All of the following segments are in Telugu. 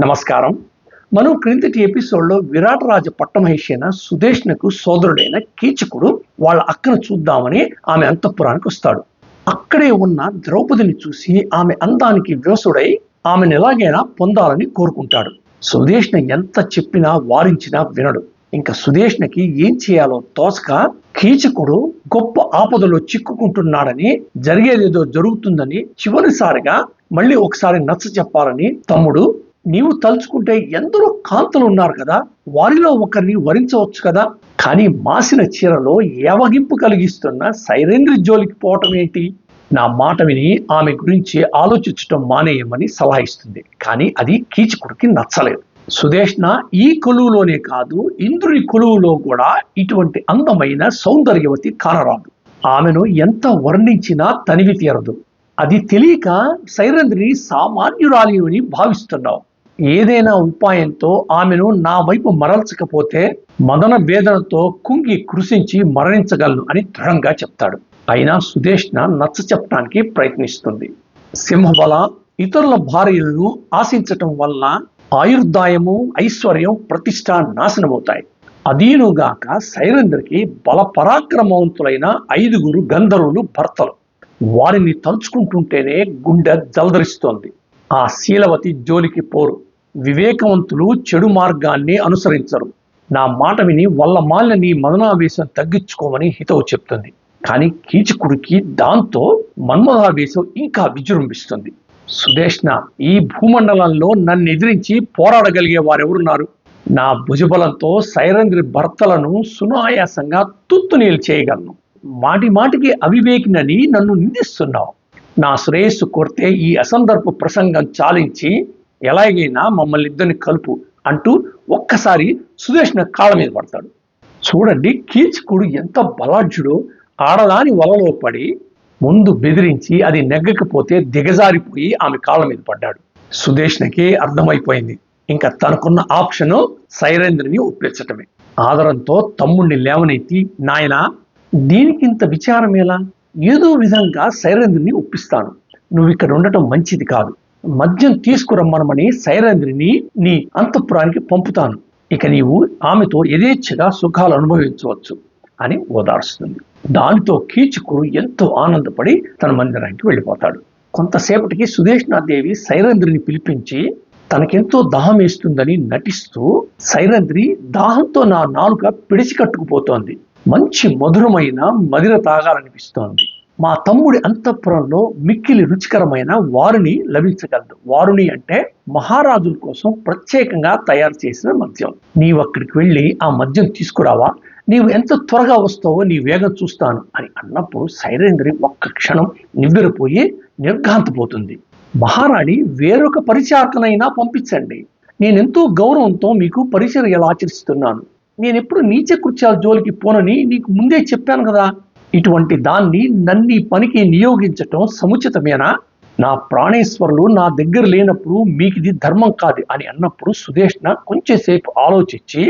నమస్కారం. మనం క్రిందటి ఎపిసోడ్లో విరాట్ రాజు పట్టమహేషి సుదేష్ణకు సోదరుడైన కీచకుడు వాళ్ళ అక్కను చూద్దామని ఆమె అంతఃపురానికి వస్తాడు. అక్కడే ఉన్న ద్రౌపదిని చూసి ఆమె అందానికి వ్యవసుడై ఆమెను ఎలాగైనా పొందాలని కోరుకుంటాడు. సుదేష్ణ ఎంత చెప్పినా వారించినా వినడు. ఇంకా సుదేష్ణకి ఏం చేయాలో తోసక కీచకుడు గొప్ప ఆపదలో చిక్కుకుంటున్నాడని జరిగేదేదో జరుగుతుందని చివరిసారిగా మళ్ళీ ఒకసారి నచ్చ చెప్పాలని తమ్ముడు నీవు తలుచుకుంటే ఎందరో కాంతలు ఉన్నారు కదా వారిలో ఒకరిని వరించవచ్చు కదా. కానీ మాసిన చీరలో ఏవగింపు కలిగిస్తున్న సైరేంద్రి జోలికి పోవటం ఏంటి? నా మాట విని ఆమె గురించి ఆలోచించటం మానేయమని సలహా ఇస్తుంది. కానీ అది కీచకుడికి నచ్చలేదు. సుదేష్ణ ఈ కొలువులోనే కాదు ఇంద్రుని కొలువులో కూడా ఇటువంటి అందమైన సౌందర్యవతి కానరాదు. ఆమెను ఎంత వర్ణించినా తనివి తీరదు. అది తెలియక సైరంధ్రిని సామాన్యురాలి అని భావిస్తున్నావు. ఏదైనా ఉపాయంతో ఆమెను నా వైపు మరల్చకపోతే మదన వేదనతో కుంగి కృషించి మరణించగలను అని దృఢంగా చెప్తాడు. అయినా సుదేష్ణ నచ్చ చెప్పడానికి ప్రయత్నిస్తుంది. సింహబల ఇతరుల భార్యలను ఆశించటం వల్ల ఆయుర్దాయము ఐశ్వర్యం ప్రతిష్ట నాశనమవుతాయి. అదీనుగాక సైరంధ్రికి బల పరాక్రమవంతులైన ఐదుగురు గంధర్వులు భర్తలు. వారిని తలుచుకుంటుంటేనే గుండె జలధరిస్తోంది. ఆ శీలవతి జోలికి పోరు. వివేకవంతులు చెడు మార్గాన్ని అనుసరించరు. నా మాట విని వల్ల మాలిన నీ మదనావేశం తగ్గించుకోమని హితవు చెప్తుంది. కానీ కీచకుడికి దాంతో మన్మధావేశం ఇంకా విజృంభిస్తుంది. సుదేష్ణ ఈ భూమండలంలో నన్ను ఎదిరించి పోరాడగలిగే వారెవరున్నారు? నా భుజబలంతో సైరంధ్రి భర్తలను సునాయాసంగా తుత్తునీలు చేయగలను. మాటి మాటికి అవివేకినని నన్ను నిందిస్తున్నావు. నా శ్రేయస్సు కోరితే ఈ అసందర్భ ప్రసంగం చాలించి ఎలాగైనా మమ్మల్ని ఇద్దరిని కలుపు అంటూ ఒక్కసారి సుదేష్ణ కాళ్ళ మీద పడతాడు. చూడండి కీచకుడు ఎంత బలాఢ్యుడో ఆడదాని వలలో పడి ముందు బెదిరించి అది నెగ్గకపోతే దిగజారిపోయి ఆమె కాళ్ళ మీద పడ్డాడు. సుదేష్ణకి అర్థమైపోయింది. ఇంకా తనకున్న ఆప్షను సైరేంద్రని ఒప్పించటమే. ఆదరంతో తమ్ముణ్ణి లేవనెత్తి నాయనా దీనికింత విచారం ఎలా? ఏదో విధంగా సైరేంద్రిని ఒప్పిస్తాను. నువ్వు ఇక్కడ ఉండటం మంచిది కాదు. మద్యం తీసుకురమ్మనమని సైరంధ్రిని నీ అంతఃపురానికి పంపుతాను. ఇక నీవు ఆమెతో యథేచ్ఛగా సుఖాలు అనుభవించవచ్చు అని ఓదార్స్తుంది. దానితో కీచుకుడు ఎంతో ఆనందపడి తన మందిరానికి వెళ్ళిపోతాడు. కొంతసేపటికి సుదేష్ణాదేవి సైరంధ్రిని పిలిపించి తనకెంతో దాహం వేస్తుందని నటిస్తూ సైరంధ్రి దాహంతో నా నాలుక పిడిచి కట్టుకుపోతోంది. మంచి మధురమైన మదిర తాగాలనిపిస్తోంది. మా తమ్ముడి అంతఃపురంలో మిక్కిలి రుచికరమైన వారుని లభించగలదు. వారుని అంటే మహారాజుల కోసం ప్రత్యేకంగా తయారు చేసిన మద్యం. నీవు అక్కడికి వెళ్ళి ఆ మద్యం తీసుకురావా? నీవు ఎంత త్వరగా వస్తావో నీ వేగం చూస్తాను అని అన్నప్పుడు సైరేంద్రి ఒక్క క్షణం నివ్వెరపోయి నిర్ఘాంతపోతుంది. మహారాణి వేరొక పరిచారకనైనా పంపించండి. నేనెంతో గౌరవంతో మీకు పరిచయం ఎలా ఆచరిస్తున్నాను. నేను ఎప్పుడు నీచ కృత్యాల జోలికి పోనని నీకు ముందే చెప్పాను కదా. ఇటువంటి దాన్ని నన్ని పనికి నియోగించటం సముచితమేనా? నా ప్రాణేశ్వరులు నా దగ్గర లేనప్పుడు మీకు ఇది ధర్మం కాదు అని అన్నప్పుడు సుదేష్ణ కొంచెంసేపు ఆలోచించి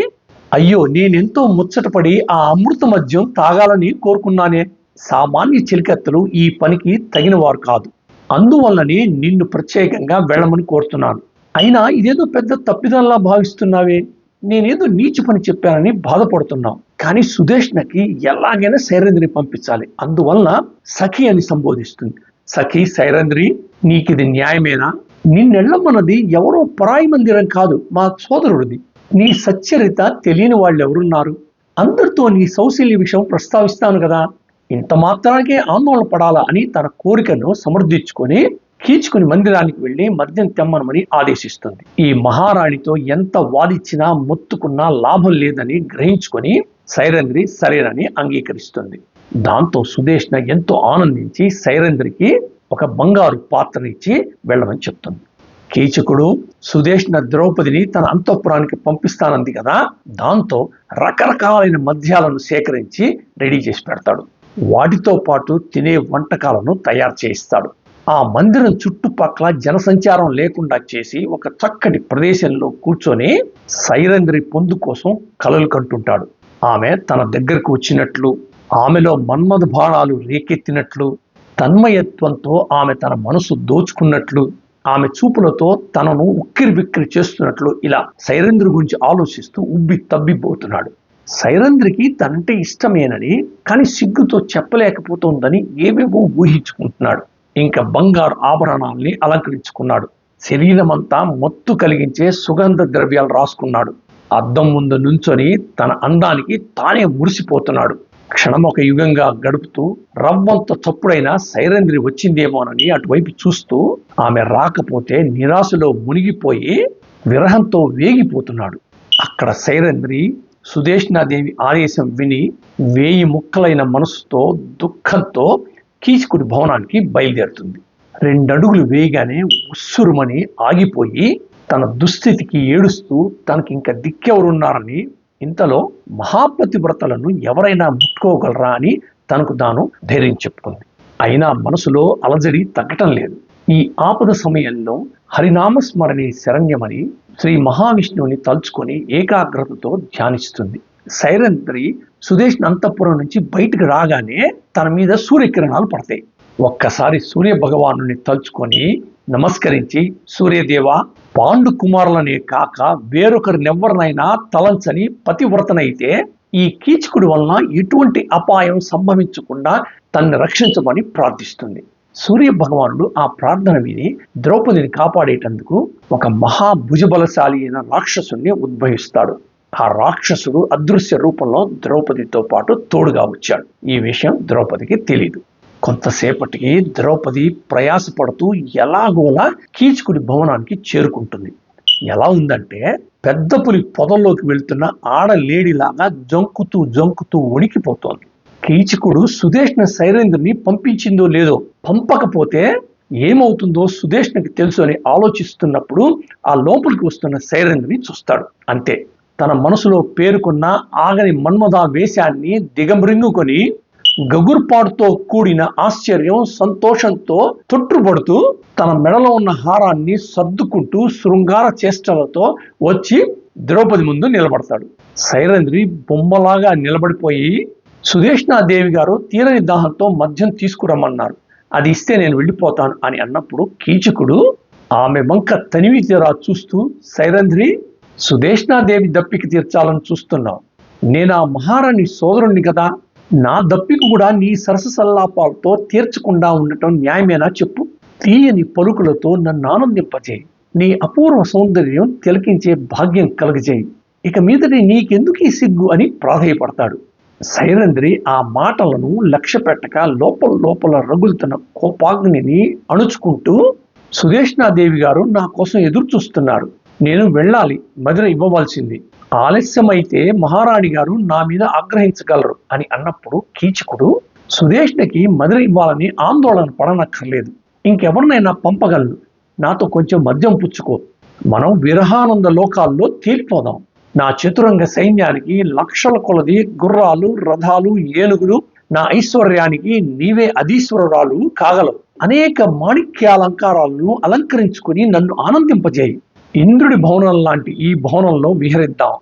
అయ్యో నేనెంతో ముచ్చటపడి ఆ అమృత మద్యం తాగాలని కోరుకున్నానే. సామాన్య చిలికత్తలు ఈ పనికి తగిన వారు కాదు. అందువల్లనే నిన్ను ప్రత్యేకంగా వెళ్ళమని కోరుతున్నాను. అయినా ఇదేదో పెద్ద తప్పిదంలా భావిస్తున్నావే. నేనేదో నీచు పని చెప్పానని బాధపడుతున్నావు. కానీ సుదేష్ణకి ఎలాగైనా శైరంద్రిని పంపించాలి. అందువలన సఖి అని సంబోధిస్తుంది. సఖి సైరంధ్రి నీకిది న్యాయమేనా? నిన్నెళ్ళమన్నది ఎవరో పరాయి మందిరం కాదు మా సోదరుడిది. నీ సచ్చరిత తెలియని వాళ్ళు ఎవరున్నారు అందరితో నీ సౌశల్య విషయం ప్రస్తావిస్తాను కదా. ఇంత మాత్రానికే ఆందోళన పడాలా అని తన కోరికను సమర్థించుకొని కీచుకుని మందిరానికి వెళ్ళి మద్యం తెమ్మనమని ఆదేశిస్తుంది. ఈ మహారాణితో ఎంత వాదిచ్చినా మొత్తుకున్నా లాభం లేదని గ్రహించుకొని సైరంధ్రి సరేనని అంగీకరిస్తుంది. దాంతో సుదేష్ణ ఎంతో ఆనందించి సైరంధ్రికి ఒక బంగారు పాత్రనిచ్చి వెళ్ళమని చెప్తుంది. కీచకుడు సుదేష్ణ ద్రౌపదిని తన అంతఃపురానికి పంపిస్తానంది కదా దాంతో రకరకాలైన మద్యాలను సేకరించి రెడీ చేసి పెడతాడు. వాటితో పాటు తినే వంటకాలను తయారు చేయిస్తాడు. ఆ మందిరం చుట్టుపక్కల జనసంచారం లేకుండా చేసి ఒక చక్కటి ప్రదేశంలో కూర్చొని సైరంధ్రి పొందు కోసం కలలు కంటుంటాడు. ఆమె తన దగ్గరకు వచ్చినట్లు ఆమెలో మన్మధ బాణాలు రేకెత్తినట్లు తన్మయత్వంతో ఆమె తన మనసు దోచుకున్నట్లు ఆమె చూపులతో తనను ఉక్కిరి బిక్కిరి చేస్తున్నట్లు ఇలా సైరంధ్రి గురించి ఆలోచిస్తూ ఉబ్బి తబ్బిపోతున్నాడు. సైరంధ్రికి తనంటే ఇష్టమేనని కానీ సిగ్గుతో చెప్పలేకపోతుందని ఏవేవో ఊహించుకుంటున్నాడు. ఇంకా బంగారు ఆభరణాల్ని అలంకరించుకున్నాడు. శరీరమంతా మత్తు కలిగించే సుగంధ ద్రవ్యాలు రాసుకున్నాడు. అద్దం ముందు నుంచొని తన అందానికి తానే మురిసిపోతున్నాడు. క్షణం ఒక యుగంగా గడుపుతూ రవ్వంత చప్పుడైన సైరంధ్రి వచ్చిందేమోనని అటువైపు చూస్తూ ఆమె రాకపోతే నిరాశలో మునిగిపోయి విరహంతో వేగిపోతున్నాడు. అక్కడ సైరంధ్రి సుదేష్ణాదేవి ఆదేశం విని వేయి ముక్కలైన మనసుతో దుఃఖంతో కీచకుడి భవనానికి బయలుదేరుతుంది. రెండడుగులు వేయగానే ఉస్సురుమని ఆగిపోయి తన దుస్థితికి ఏడుస్తూ తనకి ఇంకా దిక్కెవరున్నారని ఇంతలో మహాప్రతివ్రతలను ఎవరైనా ముట్టుకోగలరా అని తనకు తాను ధైర్యం చెప్పుకుంది. అయినా మనసులో అలజడి తగ్గటం లేదు. ఈ ఆపద సమయంలో హరినామస్మరణి శరణ్యమని శ్రీ మహావిష్ణువుని తలుచుకొని ఏకాగ్రతతో ధ్యానిస్తుంది. సైరంత్రి సుదేష్ అంతఃపురం నుంచి బయటకు రాగానే తన మీద సూర్యకిరణాలు పడతాయి. ఒక్కసారి సూర్య భగవాను తలుచుకొని నమస్కరించి సూర్యదేవ పాండు కుమారులనే కాక వేరొకరినెవ్వరినైనా తలంచని పతివ్రతనైతే ఈ కీచకుడి వలన ఎటువంటి అపాయం సంభవించకుండా తన్ని రక్షించమని ప్రార్థిస్తుంది. సూర్య భగవానుడు ఆ ప్రార్థన విని ద్రౌపదిని కాపాడేటందుకు ఒక మహాభుజబలశాలి అయిన రాక్షసుని ఉద్భవిస్తాడు. ఆ రాక్షసుడు అదృశ్య రూపంలో ద్రౌపదితో పాటు తోడుగా వచ్చాడు. ఈ విషయం ద్రౌపదికి తెలియదు కొంతసేపటికి ద్రౌపది ప్రయాసపడుతూ ఎలాగోలా కీచుకుడి భవనానికి చేరుకుంటుంది. ఎలా ఉందంటే పెద్ద పులి పొదల్లోకి వెళ్తున్న ఆడలేడిలాగా జంకుతూ జంకుతూ వణికిపోతోంది. కీచకుడు సుదేష్ణ శైలేంద్రుని పంపించిందో లేదో పంపకపోతే ఏమవుతుందో సుదేష్ణకి తెలుసు అని ఆలోచిస్తున్నప్పుడు ఆ లోపలికి వస్తున్న శైలేంద్రుని చూస్తాడు. అంతే. తన మనసులో పేరుకున్న ఆగని మన్మథ వేషాన్ని దిగమృంగుకొని గగుర్పాటుతో కూడిన ఆశ్చర్యం సంతోషంతో తొట్టుపడుతూ తన మెడలో ఉన్న హారాన్ని సర్దుకుంటూ శృంగార చేష్టలతో వచ్చి ద్రౌపది ముందు నిలబడతాడు. సైరంధ్రి బొమ్మలాగా నిలబడిపోయి సుదేష్ణాదేవి గారు తీరని దాహంతో మద్యం తీసుకురమ్మన్నారు. అది ఇస్తే నేను వెళ్ళిపోతాను అని అన్నప్పుడు కీచకుడు ఆమె వంక తనివి తీరా చూస్తూ సైరంధ్రి సుదేష్ణాదేవి దప్పికి తీర్చాలని చూస్తున్నావు. నేను ఆ మహారాణి సోదరుణ్ణి కదా నా దప్పికి కూడా నీ సరస సల్లాపాలతో తీర్చకుండా ఉండటం న్యాయమేనా చెప్పు. తీయని పలుకులతో నన్ను ఆనందింపజేయి. నీ అపూర్వ సౌందర్యం తిలకించే భాగ్యం కలగజేయి. ఇక మీదటి నీకెందుకు ఈ సిగ్గు అని ప్రాధేయపడతాడు. సైరంధ్రి ఆ మాటలను లక్ష్య పెట్టక లోపల లోపల రగులుతున్న కోపాగ్నిని అణుచుకుంటూ సుదేష్ణాదేవి గారు నా కోసం ఎదురు చూస్తున్నారు నేను వెళ్ళాలి మదిర ఇవ్వవలసింది. ఆలస్యమైతే మహారాణి గారు నా మీద ఆగ్రహించగలరు అని అన్నప్పుడు కీచకుడు సుదేష్ణకి మదిర ఇవ్వాలని ఆందోళన పడనక్కర్లేదు. ఇంకెవరినైనా పంపగలను నాతో కొంచెం మద్యం పుచ్చుకో. మనం విరహానంద లోకాల్లో తేలిపోదాం నా చతురంగ సైన్యానికి లక్షల కొలది గుర్రాలు రథాలు ఏనుగులు నా ఐశ్వర్యానికి నీవే అధీశ్వరురాలు కాగలవు. అనేక మాణిక్యాలంకారాలను అలంకరించుకుని నన్ను ఆనందింపజేయి. ఇంద్రుడి భవనం లాంటి ఈ భవనంలో విహరిద్దాం.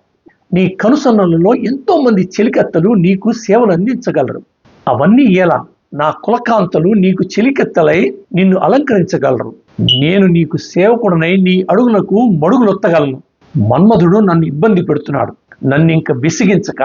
నీ కనుసన్నలలో ఎంతో మంది చెలికత్తలు నీకు సేవలు అందించగలరు. అవన్నీ ఎలా? నా కులకాంతలు నీకు చెలికత్తలై నిన్ను అలంకరించగలరు. నేను నీకు సేవకుడనై నీ అడుగులకు మడుగులొత్తగలను మన్మధుడు నన్ను ఇబ్బంది పెడుతున్నాడు. నన్ను ఇంక విసిగించక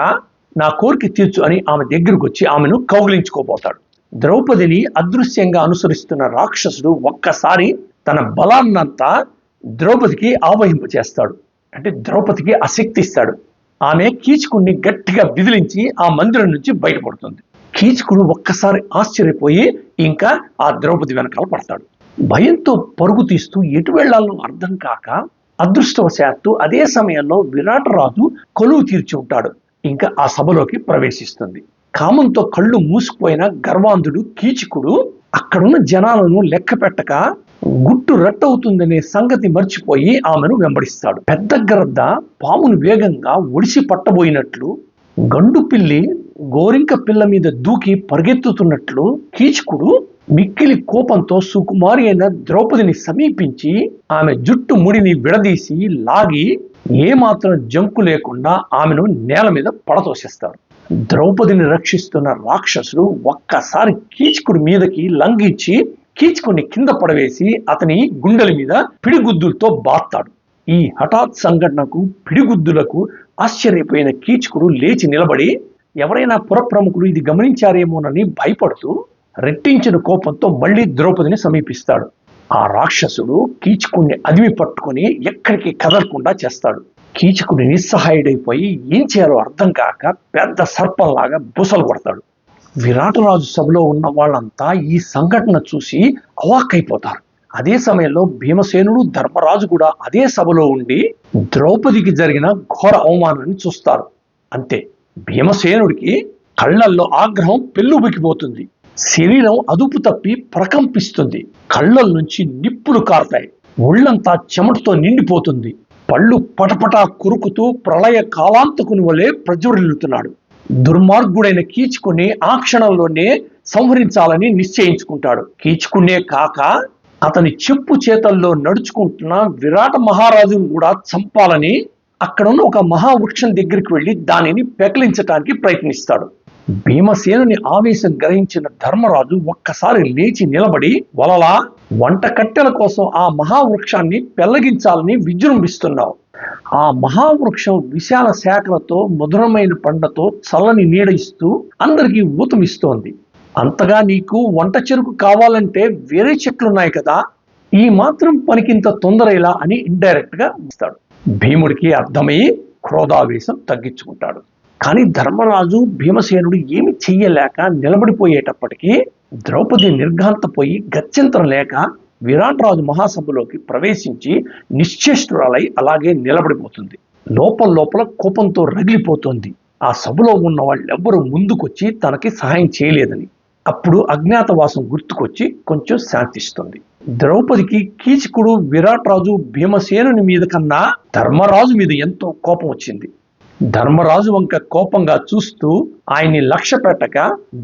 నా కోరిక తీర్చు అని ఆమె దగ్గరకు వచ్చి ఆమెను కౌగిలించుకోబోతాడు. ద్రౌపదిని అదృశ్యంగా అనుసరిస్తున్న రాక్షసుడు ఒక్కసారి తన బలాన్నంతా ద్రౌపదికి ఆవహింపచేస్తాడు అంటే ద్రౌపదికి ఆసక్తి ఇస్తాడు. ఆమె కీచుకుడిని గట్టిగా బిదిలించి ఆ మందిరం నుంచి బయటపడుతుంది. కీచుకుడు ఒక్కసారి ఆశ్చర్యపోయి ఇంకా ఆ ద్రౌపది వెనకాల పడతాడు. భయంతో పరుగు తీస్తూ ఎటు వెళ్ళాలో అర్థం కాక అదృష్టవశాత్తు అదే సమయంలో విరాటరాజు కొలువు తీర్చి ఉంటాడు. ఇంకా ఆ సభలోకి ప్రవేశిస్తుంది. కామంతో కళ్ళు మూసుకుపోయిన గర్వాంధుడు కీచుకుడు అక్కడున్న జనాలను లెక్క పెట్టక గుట్టు రట్టవుతుందనే సంగతి మర్చిపోయి ఆమెను వెంబడిస్తాడు. పెద్ద గ్రద్ద పామును వేగంగా ఒడిసి పట్టబోయినట్లు గండు పిల్లి గోరింక పిల్ల మీద దూకి పరిగెత్తుతున్నట్లు కీచకుడు మిక్కిలి కోపంతో సుకుమారి అయిన ద్రౌపదిని సమీపించి ఆమె జుట్టు ముడిని విడదీసి లాగి ఏమాత్రం జంకు లేకుండా ఆమెను నేల మీద పడతోసేస్తాడు. ద్రౌపదిని రక్షిస్తున్న రాక్షసుడు ఒక్కసారి కీచకుడి మీదకి లంఘించి కీచుకుని కింద పడవేసి అతని గుండెల మీద పిడిగుద్దులతో బాత్తాడు. ఈ హఠాత్ సంఘటనకు పిడిగుద్దులకు ఆశ్చర్యపోయిన కీచుకుడు లేచి నిలబడి ఎవరైనా పురప్రముఖులు ఇది గమనించారేమోనని భయపడుతూ రెట్టించిన కోపంతో మళ్ళీ ద్రౌపదిని సమీపిస్తాడు. ఆ రాక్షసుడు కీచుకుణ్ణి అదిమి పట్టుకుని ఎక్కడికి కదలకుండా చేస్తాడు. కీచకుడు నిస్సహాయుడైపోయి ఏం చేయాలో అర్థం కాక పెద్ద సర్పంలాగా బుసలు కొడతాడు. విరాటరాజు సభలో ఉన్న వాళ్ళంతా ఈ సంఘటన చూసి అవాక్కైపోతారు. అదే సమయంలో భీమసేనుడు ధర్మరాజు కూడా అదే సభలో ఉండి ద్రౌపదికి జరిగిన ఘోర అవమానాన్ని చూస్తారు. అంతే. భీమసేనుడికి కళ్ళల్లో ఆగ్రహం పెళ్ళుబికిపోతుంది శరీరం అదుపు తప్పి ప్రకంపిస్తుంది. కళ్ళల నుంచి నిప్పులు కారుతాయి. ఒళ్ళంతా చెమటతో నిండిపోతుంది. పళ్ళు పటపటా కురుకుతూ ప్రళయ కాలాంతకుని వలె ప్రజ్వరిల్లుతున్నాడు. దుర్మార్గుడైన కీచుకుని ఆ క్షణంలోనే సంహరించాలని నిశ్చయించుకుంటాడు. కీచుకునే కాక అతని చెప్పు చేతల్లో నడుచుకుంటున్న విరాట మహారాజును కూడా చంపాలని అక్కడున్న ఒక మహావృక్షం దగ్గరికి వెళ్ళి దానిని పెకలించటానికి ప్రయత్నిస్తాడు. భీమసేనుని ఆవేశం గ్రహించిన ధర్మరాజు ఒక్కసారి లేచి నిలబడి వలలా వంట కట్టెల కోసం ఆ మహావృక్షాన్ని పెల్లగించాలని విజృంభిస్తున్నావు. ఆ మహావృక్షం విశాల శాఖలతో మధురమైన పండ్లతో చల్లని నీడ ఇస్తూ అందరికీ ఊతమిస్తోంది అంతగా నీకు వంట చెరుకు కావాలంటే వేరే చెట్లున్నాయి కదా. ఈ మాత్రం పనికింత తొందర ఇలా అని ఇండైరెక్ట్గా ఇస్తాడు. భీముడికి అర్థమై క్రోధావేశం తగ్గించుకుంటాడు. కానీ ధర్మరాజు భీమసేనుడు ఏమి చెయ్యలేక నిలబడిపోయేటప్పటికీ ద్రౌపది నిర్ఘాంతపోయి గత్యంతరం లేక విరాట్ రాజు మహాసభలోకి ప్రవేశించి నిశ్చేష్టురాలై అలాగే నిలబడిపోతుంది. లోపల లోపల కోపంతో రగిలిపోతుంది. ఆ సభలో ఉన్న వాళ్ళెవ్వరూ ముందుకొచ్చి తనకి సహాయం చేయలేదని అప్పుడు అజ్ఞాతవాసం గుర్తుకొచ్చి కొంచెం శాంతిస్తుంది. ద్రౌపదికి కీచకుడు విరాట్ రాజు భీమసేనుని మీద కన్నా ధర్మరాజు మీద ఎంతో కోపం వచ్చింది. ధర్మరాజు వంక కోపంగా చూస్తూ ఆయన్ని లక్ష్య పెట్టక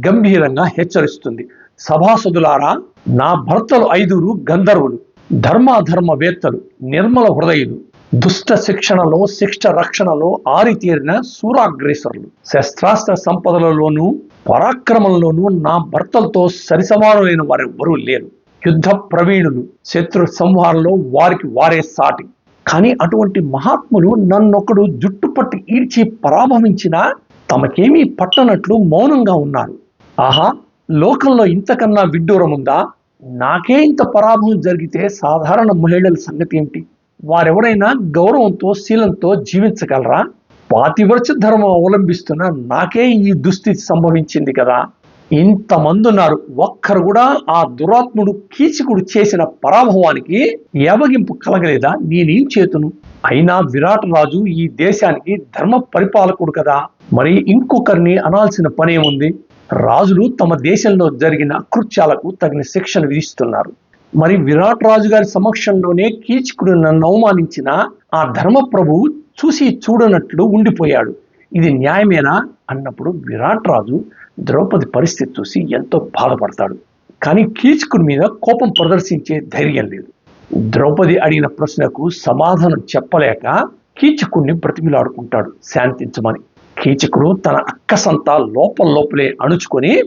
గంభీరంగా హెచ్చరిస్తుంది. సభాసదులారా నా భర్తలు ఐదుగురు గంధర్వులు ధర్మాధర్మ వేత్తలు నిర్మల హృదయులు దుష్ట శిక్షణలో శిక్ష రక్షణలో ఆరితేరిన సూరాగ్రేసరులు శస్త్రాస్త్ర సంపదలలోనూ పరాక్రమంలోనూ నా భర్తలతో సరిసమానులైన వారెవ్వరూ లేరు. యుద్ధ ప్రవీణులు శత్రు సంహారంలో వారికి వారే సాటి. కానీ అటువంటి మహాత్ములు నన్నొకడు జుట్టు పట్టి ఈడ్చి పరాభవించినా తమకేమీ పట్టనట్లు మౌనంగా ఉన్నారు. ఆహా లోకంలో ఇంతకన్నా విడ్డూరం ఉందా? నాకే ఇంత పరాభవం జరిగితే సాధారణ మహిళల సంగతి ఏమిటి వారెవరైనా గౌరవంతో శీలంతో జీవించగలరా? పాతివ్రత ధర్మం అవలంబిస్తున్న నాకే ఈ దుస్థితి సంభవించింది కదా. ఇంతమంది ఉన్నారు ఒక్కరు కూడా ఆ దురాత్ముడు కీచకుడు చేసిన పరాభవానికి ఏవగింపు కలగలేదా? నేనేం చేతును? అయినా విరాట్ రాజు ఈ దేశానికి ధర్మ పరిపాలకుడు కదా. మరి ఇంకొకరిని అనాల్సిన పనేముంది? రాజులు తమ దేశంలో జరిగిన అకృత్యాలకు తగిన శిక్షను విధిస్తున్నారు. మరి విరాట్ రాజు గారి సమక్షంలోనే కీచకుడు నన్ను అవమానించిన ఆ ధర్మప్రభు చూసి చూడనట్లు ఉండిపోయాడు. ఇది న్యాయమేనా? అన్నప్పుడు విరాట్ రాజు ద్రౌపది పరిస్థితి చూసి ఎంతో బాధపడతాడు. కానీ కీచకుడి మీద కోపం ప్రదర్శించే ధైర్యం లేదు. ద్రౌపది అడిగిన ప్రశ్నకు సమాధానం చెప్పలేక కీచకుడిని బ్రతిమిలాడుకుంటాడు శాంతించమని. కీచకుడు తన అక్కసంతా లోపల లోపలే అణుచుకొని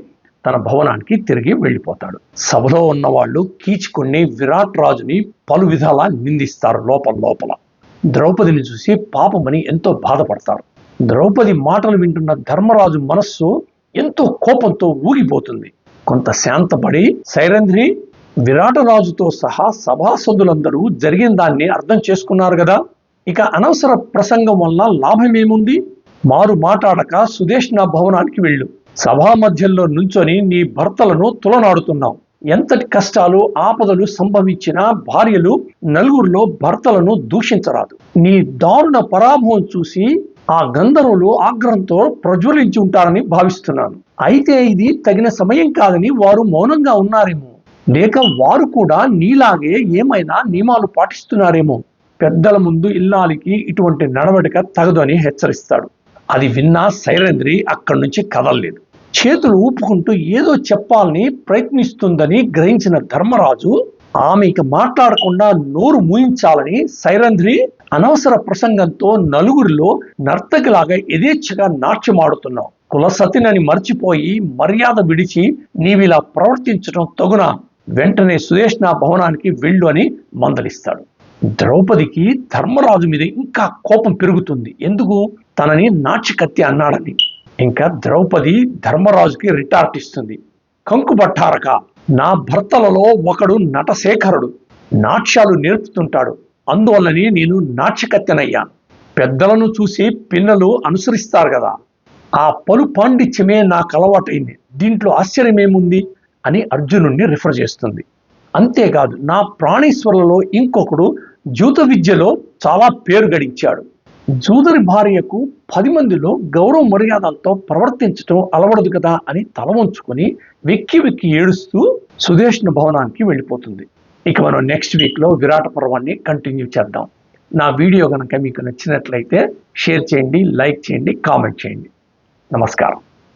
తన భవనానికి తిరిగి వెళ్ళిపోతాడు. సభలో ఉన్న వాళ్ళు విరాట్ రాజుని పలు విధాలా నిందిస్తారు లోపల లోపల. ద్రౌపదిని చూసి పాపమని ఎంతో బాధపడతారు. ద్రౌపది మాటలు వింటున్న ధర్మరాజు మనస్సు ఎంతో కోపంతో ఊగిపోతుంది. కొంత శాంతపడి సైరంధ్రి విరాటరాజుతో సహా సభాసదులందరూ జరిగిన దాన్ని అర్థం చేసుకున్నారు కదా? ఇక అనవసర ప్రసంగం వల్ల లాభమేముంది? మారు మాట్లాడక సుదేష్ నా భవనానికి వెళ్ళు. సభా మధ్యలో నుంచొని నీ భర్తలను తులనాడుతున్నావు. ఎంతటి కష్టాలు ఆపదలు సంభవించినా భార్యలు నలుగురిలో భర్తలను దూషించరాదు. నీ దారుణ పరాభవం చూసి ఆ గంధర్వులు ఆగ్రహంతో ప్రజ్వలించి ఉంటారని భావిస్తున్నాను. అయితే ఇది తగిన సమయం కాదని వారు మౌనంగా ఉన్నారేమో. లేక వారు కూడా నీలాగే ఏమైనా నియమాలు పాటిస్తున్నారేమో. పెద్దల ముందు ఇల్లాలికి ఇటువంటి నడవడిక తగదు అని హెచ్చరిస్తాడు. అది విన్నా సైరేంద్రి అక్కడి నుంచి కదలలేదు. చేతులు ఊపుకుంటూ ఏదో చెప్పాలని ప్రయత్నిస్తుందని గ్రహించిన ధర్మరాజు ఆమె ఇక మాట్లాడకుండా నోరు మూయించాలని సైరంధ్రి అనవసర ప్రసంగంతో నలుగురిలో నర్తకిలాగా యథేచ్ఛగా నాట్యమాడుతున్నావు. కులసతినని మర్చిపోయి మర్యాద విడిచి నీవిలా ప్రవర్తించడం తగునా వెంటనే సుదేష్ణ భవనానికి వెళ్ళు అని మందలిస్తాడు. ద్రౌపదికి ధర్మరాజు మీద ఇంకా కోపం పెరుగుతుంది. ఎందుకు? తనని నాచికత్తి అన్నాడని. ఇంకా ద్రౌపది ధర్మరాజుకి రిటార్ట్ ఇస్తుంది. కంకుబట్టారక నా భర్తలలో ఒకడు నటశేఖరుడు. నాట్యాలు నేర్పుతుంటాడు. అందువల్లని నేను నాట్యకత్తెనయ్యాను పెద్దలను చూసి పిన్నలు అనుసరిస్తారు కదా. ఆ పలు పాండిత్యమే నాకు అలవాటైంది దీంట్లో ఆశ్చర్యమేముంది? అని అర్జునుడిని రిఫర్ చేస్తుంది. అంతేకాదు నా ప్రాణేశ్వరులలో ఇంకొకడు జ్యూత విద్యలో చాలా పేరు గడించాడు. జూదరి భార్యకు పది మందిలో గౌరవ మర్యాదలతో ప్రవర్తించడం అలవడదు కదా అని తల వంచుకొని వెక్కి వెక్కి ఏడుస్తూ సుదేష్ణ భవనానికి వెళ్ళిపోతుంది. ఇక మనం నెక్స్ట్ వీక్లో విరాట పర్వాన్ని కంటిన్యూ చేద్దాం. నా వీడియో కనుక మీకు నచ్చినట్లయితే షేర్ చేయండి లైక్ చేయండి కామెంట్ చేయండి. నమస్కారం.